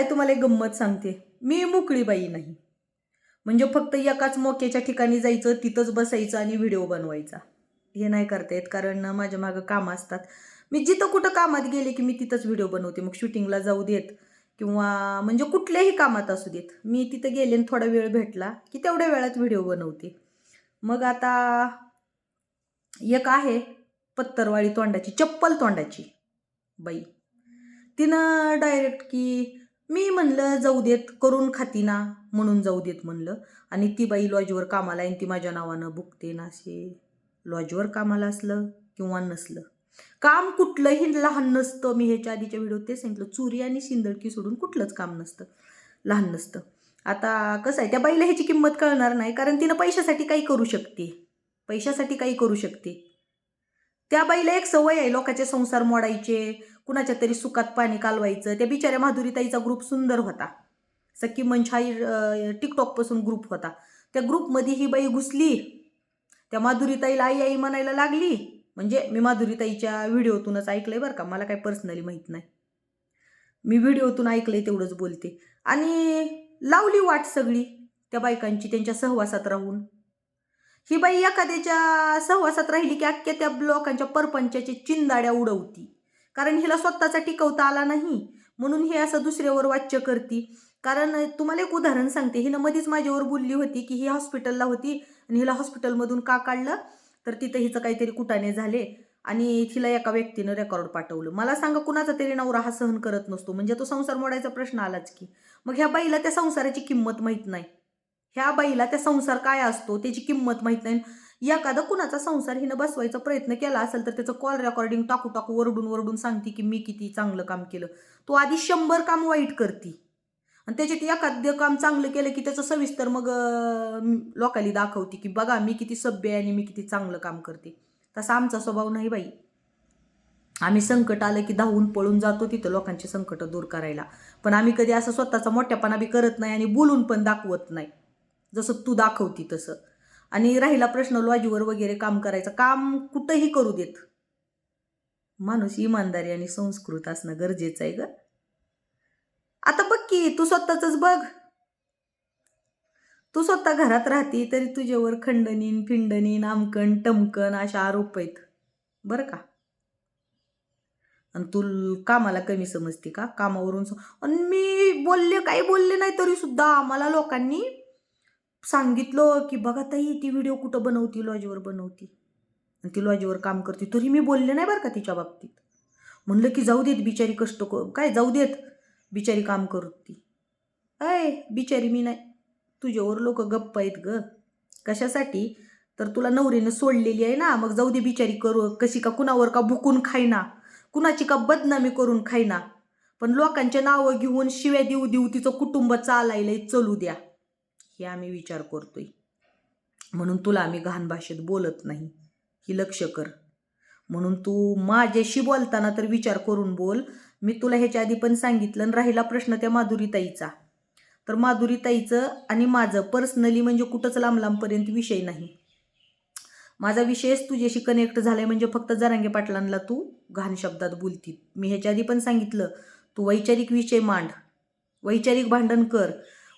काय तुम्हाला एक गंमत सांगते. मी मोकळी बाई नाही. म्हणजे फक्त एकाच मोक्याच्या ठिकाणी जायचं तिथंच बसायचं आणि व्हिडिओ बनवायचा. हे नाही करता येत कारण माझ्या मागं कामं असतात. मी जिथं कुठं कामात गेले की मी तिथंच व्हिडिओ बनवते. मग शूटिंगला जाऊ देत किंवा म्हणजे कुठल्याही कामात असू देत. मी तिथं गेले आणि थोडा वेळ भेटला की तेवढ्या वेळात व्हिडिओ बनवते. मग आता एक आहे पत्तरवाळी तोंडाची चप्पल तोंडाची बाई. तिनं डायरेक्ट की मी म्हणलं जाऊ देत करून खाती ना म्हणून जाऊ देत म्हणलं. आणि ती बाई लॉजवर कामाला आहे आणि ती माझ्या नावानं बुकते ना असे लॉजवर कामाला असलं किंवा नसलं. काम कुठलंही लहान नसतं. मी ह्याच्या आधीच्या व्हिडिओत ते सांगितलं. चुरी आणि शिंदडकी सोडून कुठलंच काम नसतं. लहान नसतं. आता कसं आहे त्या बाईला ह्याची किंमत कळणार नाही कारण तिनं पैशासाठी काही करू शकते. पैशासाठी काही करू शकते. त्या बाईला एक सवय आहे लोकांचे संसार मोडायचे. कुणाच्या तरी सुखात पाणी कालवायचं. त्या बिचाऱ्या माधुरीताईचा ग्रुप सुंदर होता. सखी मंछाई टिकटॉकपासून ग्रुप होता. त्या ग्रुपमध्ये ही बाई घुसली. त्या माधुरीताईला आई आई म्हणायला लागली. म्हणजे मी माधुरीताईच्या व्हिडिओतूनच ऐकलंय बरं का. मला काय पर्सनली माहीत नाही. मी व्हिडिओतून ऐकलंय तेवढंच बोलते. आणि लावली वाट सगळी त्या बायकांची त्यांच्या सहवासात राहून. ही बाई एखाद्याच्या सहवासात राहिली की अख्ख्या त्या लोकांच्या परपंचाची चिंदाड्या उडवती. कारण हिला स्वतःचा टिकवता आला नाही. म्हणून हे असं दुसऱ्यावर वाच्य करती. कारण तुम्हाला एक उदाहरण सांगते. हिनं मधीच माझ्यावर बोलली होती की ही हॉस्पिटलला होती आणि हिला हॉस्पिटलमधून का काढलं? तर तिथं हिचं काहीतरी कुटाने झाले आणि तिला एका व्यक्तीनं रेकॉर्ड पाठवलं. मला सांगा कुणाचा तरी नवरा हा सहन करत नसतो. म्हणजे तो संसार मोडायचा प्रश्न आलाच की. मग ह्या बाईला त्या संसाराची किंमत माहीत नाही. ह्या बाईला त्या संसार काय असतो त्याची किंमत माहीत नाही. एखादा कुणाचा संसार हिनं बसवायचा प्रयत्न केला असेल तर त्याचं कॉल रेकॉर्डिंग टाकू टाकू वरडून वरडून सांगते की मी किती चांगलं काम केलं. तो आधी शंभर काम वाईट करते. आणि त्याच्यात एखादं काम चांगलं केलं की त्याचं सविस्तर मग लोकाली लोकांनी दाखवते की बघा मी किती सभ्य आहे आणि मी किती चांगलं काम करते. तसा आमचा स्वभाव नाही बाई. आम्ही संकट आलं की धावून पळून जातो तिथं लोकांचे संकट दूर करायला. पण आम्ही कधी असं स्वतःचा मोठ्यापणा बी करत नाही आणि बोलून पण दाखवत नाही. जसं तू दाखवती तसं. आणि राहिला प्रश्न लॉजीवर वगैरे काम करायचं काम कुठंही करू देत. माणूस इमानदारी आणि संस्कृत असणं गरजेचं आहे ग. आता बघ की तू स्वतःच बघ. तू स्वतः घरात राहती तरी तुझ्यावर खंडनीन फिंडनीन आमकण टमकण अशा आरोप आहेत. बरं का? आणि तू कामाला कमी समजते का? कामावरून स- आणि मी बोलले काही बोलले नाही तरी सुद्धा आम्हाला लोकांनी सांगितलं की बघा ताई ती व्हिडिओ कुठं बनवती? लॉजवर बनवती. आणि ती लॉजवर काम करते. तरी मी बोलले नाही बरं का तिच्या बाबतीत. म्हणलं की जाऊ देत बिचारी कष्ट क काय? जाऊ देत. बिचारी काम करती. अय बिचारी मी नाही. तुझ्यावर लोक गप्प आहेत ग. कशासाठी? तर तुला नवरीनं सोडलेली आहे ना. मग जाऊ दे बिचारी करू. कशी का कुणावर का भुकून खायना? कुणाची का बदनामी करून खायना? पण लोकांच्या नावं घेऊन शिव्या देऊ देऊ तिचं कुटुंब चालायला चलू द्या. हे आम्ही विचार करतोय. म्हणून तुला आम्ही घाण भाषेत बोलत नाही. ही लक्ष कर. म्हणून तू माझ्याशी बोलताना तर विचार करून बोल. मी तुला ह्याच्या आधी पण सांगितलं आणि राहिला प्रश्न त्या माधुरीताईचा. तर माधुरीताईचं आणि माझं पर्सनली म्हणजे कुठंच लांब लांबपर्यंत विषय नाही. माझा विषयच तुझ्याशी कनेक्ट झालाय म्हणजे फक्त जरांगे पाटलांना तू घाण शब्दात बोलती. मी ह्याच्या आधी पण सांगितलं तू वैचारिक विषय मांड. वैचारिक भांडण कर.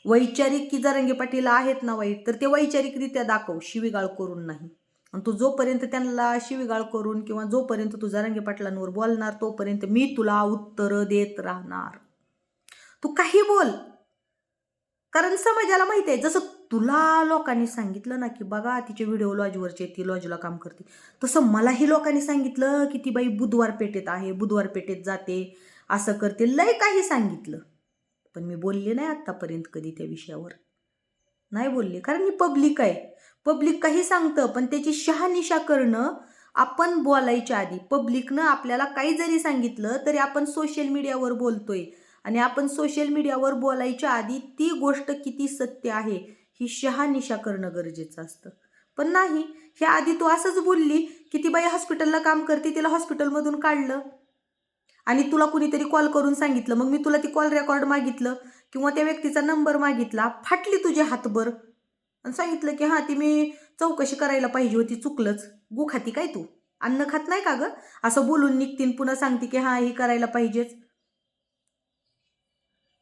वैचारिक की जरांगे पाटील आहेत ना वाईट तर ते वैचारिकरित्या दाखव शिवीगाळ करून नाही. आणि तू जोपर्यंत त्यांना शिवीगाळ करून किंवा जोपर्यंत तू जरांगे पाटलांवर बोलणार तोपर्यंत मी तुला उत्तरं देत राहणार. तू काही बोल. कारण समाजाला माहिती आहे जसं तुला लोकांनी सांगितलं ना की बघा तिचे व्हिडिओ लॉजवरचे ती लॉजला काम करते. तसं मलाही लोकांनी सांगितलं की ती बाई बुधवार पेठेत आहे बुधवार पेठेत जाते असं करते लय काही सांगितलं. पण मी बोलले नाही आत्तापर्यंत कधी त्या विषयावर. नाही बोलले कारण मी पब्लिक आहे. पब्लिक काही सांगतं पण त्याची शहानिशा करणं आपण बोलायच्या आधी. पब्लिकनं आपल्याला काही जरी सांगितलं तरी आपण सोशल मीडियावर बोलतोय. आणि आपण सोशल मीडियावर बोलायच्या आधी ती गोष्ट किती सत्य आहे ही शहानिशा करणं गरजेचं असतं. पण नाही ह्या आधी तू असंच बोलली की ती बाई हॉस्पिटलला काम करते तिला हॉस्पिटलमधून काढलं. आणि तुला कुणीतरी कॉल करून सांगितलं. मग मी तुला ती कॉल रेकॉर्ड मागितलं किंवा त्या व्यक्तीचा नंबर मागितला. फाटली तुझे हातभर. आणि सांगितलं की हां ती मी चौकशी करायला पाहिजे होती चुकलंच. गु खाती काय तू? अन्न खात नाही का गं? असं बोलून निघतीन पुन्हा सांगते की हां ही करायला पाहिजेच.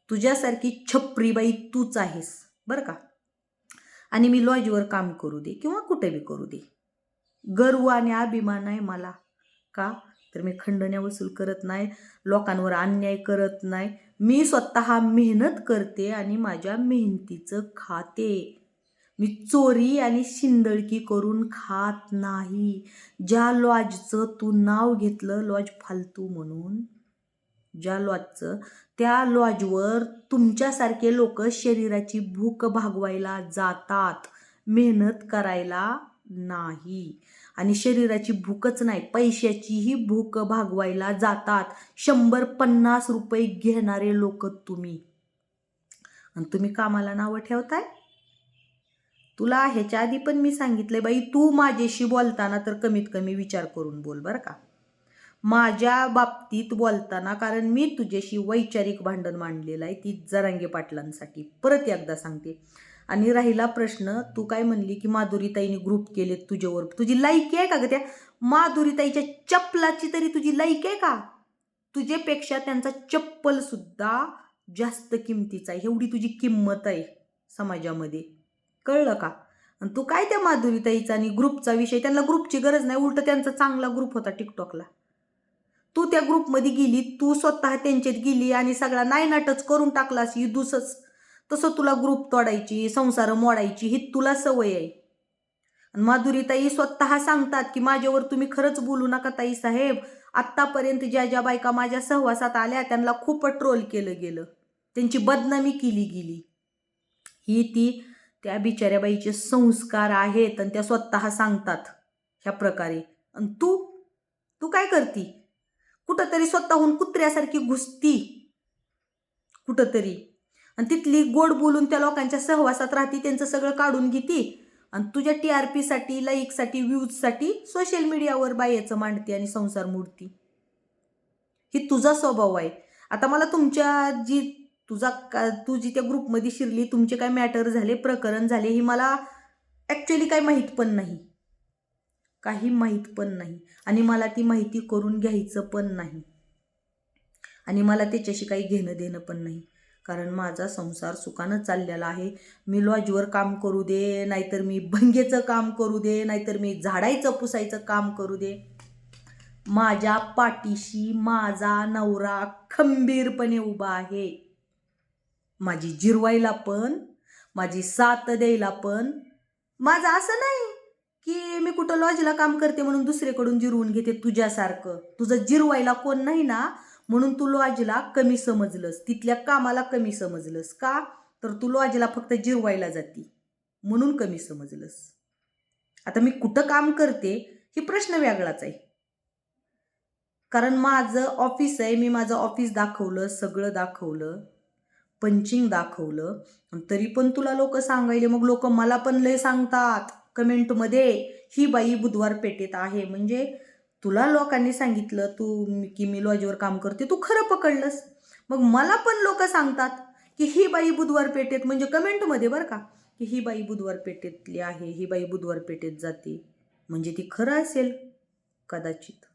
तुझ्यासारखी छपरीबाई तूच आहेस बरं का? आणि मी लॉजवर काम करू दे किंवा कुठे बी करू दे. गर्व आणि अभिमान आहे मला का? तर मी खंडण्या वसूल करत नाही लोकांवर अन्याय करत नाही. मी स्वतः मेहनत करते आणि माझ्या मेहनतीचं खाते. मी चोरी आणि शिंदळकी करून खात नाही. ज्या लॉजचं तू नाव घेतलं लॉज फालतू म्हणून. ज्या लॉजचं त्या लॉजवर तुमच्यासारखे लोक शरीराची भूक भागवायला जातात मेहनत करायला नाही. आणि शरीराची भूकच नाही पैशाचीही भूक भागवायला जातात. शंभर पन्नास रुपये घेणारे लोक तुम्ही. आणि तुम्ही कामाला नावं ठेवताय? तुला ह्याच्या आधी पण मी सांगितले बाई तू माझ्याशी बोलताना तर कमीत कमी विचार करून बोल बरं का. माझ्या बाबतीत बोलताना कारण मी तुझ्याशी वैचारिक भांडण मांडलेलं आहे ती जरांगे पाटलांसाठी. परत एकदा सांगते. आणि राहिला प्रश्न तू काय म्हणली की माधुरीताईने ग्रुप केले तुझ्यावर? तुझी लायकी आहे का ग त्या? माधुरीताईच्या चप्पलाची तरी तुझी लायकी आहे का? तुझेपेक्षा त्यांचा चप्पल सुद्धा जास्त किमतीचा आहे. एवढी तुझी किंमत आहे समाजामध्ये. कळलं का? आणि तू काय त्या माधुरीताईचा आणि ग्रुपचा विषय? त्यांना ग्रुपची गरज नाही. उलट त्यांचा चांगला ग्रुप होता टिकटॉकला तू त्या ग्रुपमध्ये गेली तू स्वतः त्यांच्यात गेली आणि सगळा नायनाटच करून टाकलास ही तसं तुला ग्रुप तोडायची संसार मोडायची ही तुला सवय आहे. आणि माधुरीताई स्वतः सांगतात की माझ्यावर तुम्ही खरंच बोलू नका ताई साहेब. आत्तापर्यंत ज्या ज्या बायका माझ्या सहवासात आल्या त्यांना खूप ट्रोल केलं गेलं. त्यांची बदनामी केली गेली. ही ती त्या बिचाऱ्या बाईचे संस्कार आहेत आणि त्या स्वतः सांगतात ह्या प्रकारे. आणि तू? तू काय करती? कुठंतरी स्वतःहून कुत्र्यासारखी घुसती. कुठंतरी. आणि तिथली गोड बोलून त्या लोकांच्या सहवासात राहती त्यांचं सगळं काढून घेती. आणि तुझ्या टी आर पीसाठी लाईकसाठी व्ह्यूजसाठी सोशल मीडियावर बायाचं मांडते आणि संसार मोडती. ही तुझा स्वभाव आहे. आता मला तुमच्या जी तुझा का तू जी त्या ग्रुपमध्ये शिरली तुमचे काय मॅटर झाले प्रकरण झाले ही मला ॲक्च्युली काही माहीत पण नाही. काही माहीत पण नाही. आणि मला ती माहिती करून घ्यायचं पण नाही. आणि मला त्याच्याशी काही घेणं देणं पण नाही. कारण माझा संसार सुखानं चाललेला आहे. मी लॉजवर काम करू दे नाहीतर मी भंगेचं काम करू दे नाहीतर मी झाडायचं पुसायचं काम करू दे. माझ्या पाठीशी माझा नवरा खंबीरपणे उभा आहे. माझी जिरवायला पण माझी साथ द्यायला पण. माझं असं नाही की मी कुठं लॉजला काम करते म्हणून दुसरीकडून जिरवून घेते तुझ्यासारखं. तुझं जिरवायला कोण नाही ना म्हणून तू लॉजला कमी समजलंस. तिथल्या कामाला कमी समजलंस का? तर तू लॉजला फक्त जिरवायला जाती. म्हणून कमी समजलंस. आता मी कुठं काम करते हे प्रश्न वेगळाच आहे. कारण माझं ऑफिस आहे मी माझं ऑफिस दाखवलं सगळं दाखवलं पंचिंग दाखवलं तरी पण तुला लोक सांगायले मग लोक मला पण लय सांगतात. कमेंटमध्ये ही बाई बुधवार पेटेत आहे. म्हणजे तुला लोकांनी सांगितलं तू की मी लॉजवर काम करते तू खरं पकडलंस. मग मला पण लोक सांगतात की ही बाई बुधवार पेठेत म्हणजे कमेंटमध्ये बरं का की ही बाई बुधवार पेठेतली आहे ही बाई बुधवार पेठेत जाते. म्हणजे ती खरं असेल? कदाचित.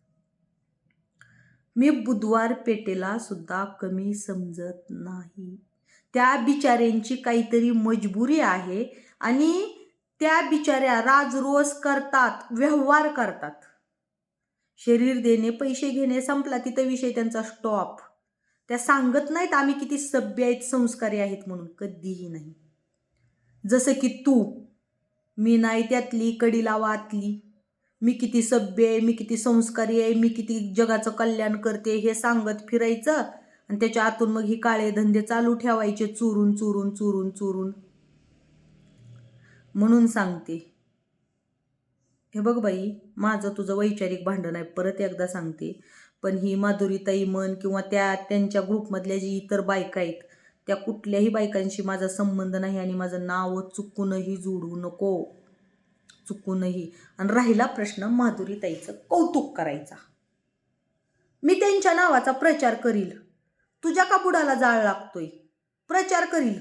मी बुधवार पेठेला सुद्धा कमी समजत नाही. त्या बिचाऱ्यांची काहीतरी मजबुरी आहे आणि त्या बिचाऱ्या राजरोस करतात व्यवहार करतात. शरीर देणे पैसे घेणे संपला तिथं विषय त्यांचा स्टॉप त्या सांगत नाहीत आम्ही किती सभ्य आहेत संस्कारी आहेत म्हणून. कधीही नाही. जसं की तू मी नाही त्यातली कडीला वातली मी किती सभ्य आहे मी किती संस्कारी आहे मी किती जगाचं कल्याण करते हे सांगत फिरायचं आणि त्याच्या आतून मग ही काळे धंदे चालू ठेवायचे चुरून चुरून चुरून चुरून. म्हणून सांगते. हे बघ बाई माझं तुझं वैचारिक भांडण आहे परत एकदा सांगते. पण ही माधुरीताई मन किंवा त्या त्यांच्या ग्रुपमधल्या जी इतर बायका आहेत त्या कुठल्याही बायकांशी माझा संबंध नाही आणि माझं नाव चुकूनही जोडू नको. चुकूनही. आणि राहिला प्रश्न माधुरीताईचं कौतुक करायचा. मी त्यांच्या नावाचा प्रचार करील. तुझ्या का बुडाला जाळ लागतोय. प्रचार करील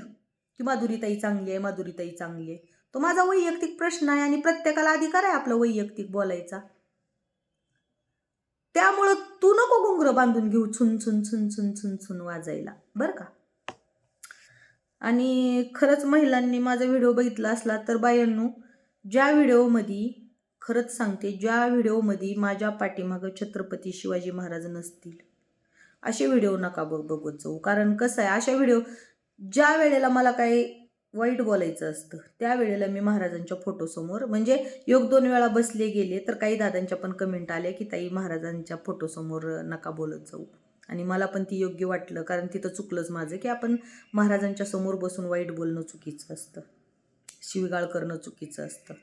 की माधुरीताई चांगली आहे माधुरीताई चांगली आहे. तो माझा वैयक्तिक प्रश्न आहे आणि प्रत्येकाला अधिकार आहे आपला वैयक्तिक बोलायचा. त्यामुळं तू नको घुंगर बांधून घेऊ छुन छुन छुन छुन छुन छुन वाजायला. बरं का? आणि खरंच महिलांनी माझा व्हिडिओ बघितला असला तर बायांनो ज्या व्हिडिओमध्ये खरंच सांगते ज्या व्हिडिओमध्ये माझ्या पाठीमागं छत्रपती शिवाजी महाराज नसतील असे व्हिडिओ नका बघ बघत जाऊ. कारण कसं आहे अशा व्हिडिओ ज्या वेळेला मला काही वाईट बोलायचं असतं. त्यावेळेला मी महाराजांच्या फोटोसमोर म्हणजे योग दोन वेळा बसले गेले तर काही दादांच्या पण कमेंट आल्या की ताई महाराजांच्या फोटोसमोर नका बोलत जाऊ. आणि मला पण ती योग्य वाटलं कारण तिथं चुकलंच माझं की आपण महाराजांच्या समोर बसून वाईट बोलणं चुकीचं असतं. शिवीगाळ करणं चुकीचं असतं.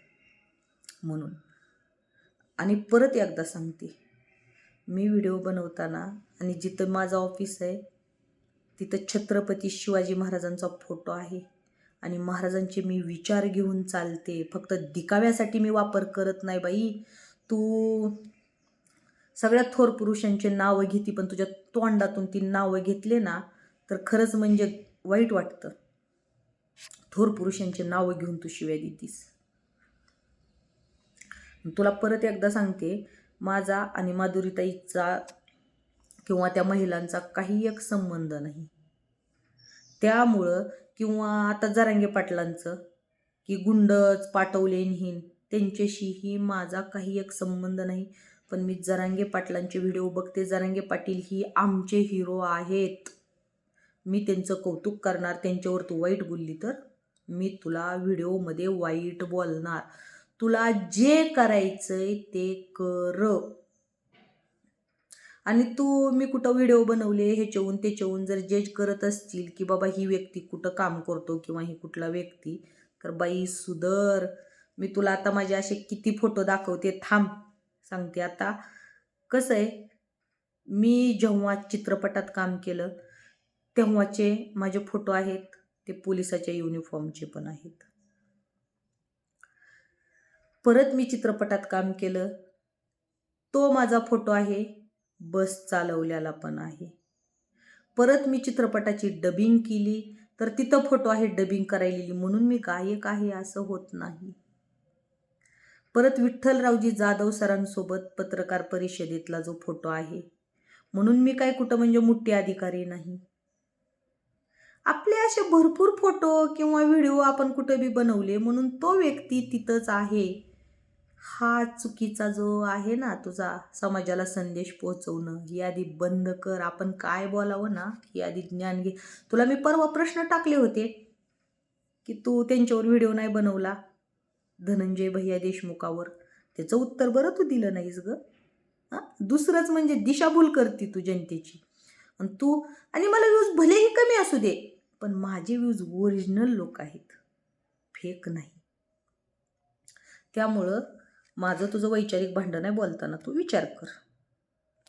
म्हणून. आणि परत एकदा सांगते. मी व्हिडिओ बनवताना आणि जिथं माझं ऑफिस आहे तिथं छत्रपती शिवाजी महाराजांचा फोटो आहे. आणि महाराजांचे मी विचार घेऊन चालते. फक्त दिकाव्यासाठी मी वापर करत नाही बाई. तू सगळ्यात थोर पुरुषांचे नावं घेती पण तुझ्या तोंडातून ती नावं घेतले ना तर खरंच म्हणजे वाईट वाटतं. थोर पुरुषांचे नावं घेऊन तू शिव्या देतीस. तुला परत एकदा सांगते माझा आणि माधुरीताईचा किंवा त्या महिलांचा काही एक संबंध नाही. त्यामुळं किंवा आता जरांगे पाटलांचं की गुंडच पाठवले हिन त्यांच्याशीही माझा काही एक संबंध नाही. पण मी जरांगे पाटलांचे व्हिडिओ बघते. जरांगे पाटील ही आमचे हिरो आहेत. मी त्यांचं कौतुक करणार. त्यांच्यावर तू वाईट बोलली तर मी तुला व्हिडिओमध्ये वाईट बोलणार. तुला जे करायचंय ते कर. आणि तू मी कुठं व्हिडिओ बनवले ह्याच्याहून त्याच्याहून जर जज करत असतील की बाबा ही व्यक्ती कुठं काम करतो किंवा ही कुठला व्यक्ती तर बाई सुधर. मी तुला आता माझे असे किती फोटो दाखवते थांब सांगते आता. कसं आहे मी जेव्हा चित्रपटात काम केलं तेव्हाचे माझे फोटो आहेत ते पोलिसाच्या युनिफॉर्मचे पण आहेत. परत मी चित्रपटात काम केलं तो माझा फोटो आहे बस चालवल्याला पण आहे. परत मी चित्रपटाची डबिंग केली तर तिथं फोटो आहे डबिंग करायलेली म्हणून मी गायक आहे असं होत नाही. परत विठ्ठलरावजी जाधव सरांसोबत पत्रकार परिषदेतला जो फोटो आहे म्हणून मी काय कुठं म्हणजे मोठी अधिकारी नाही. आपले असे भरपूर फोटो किंवा व्हिडिओ आपण कुठं बी बनवले म्हणून तो व्यक्ती तिथंच आहे. हा चुकीचा जो आहे ना तुझा समाजाला संदेश पोहोचवणं ही आधी बंद कर आपण काय बोलावं ना ही आधी ज्ञान घे. तुला मी परवा प्रश्न टाकले होते की तू त्यांच्यावर व्हिडिओ नाही बनवला धनंजय भैया देशमुखावर? त्याचं उत्तर बरं तू दिलं नाहीस ग. हां? दुसरंच म्हणजे दिशाभूल करते तू जनतेची. आणि तू आणि मला व्ह्यूज भलेही कमी असू दे पण माझे व्ह्यूज ओरिजिनल लोक आहेत. फेक नाही. त्यामुळं माझं तुझं वैचारिक भांडण आहे बोलताना तू विचार कर.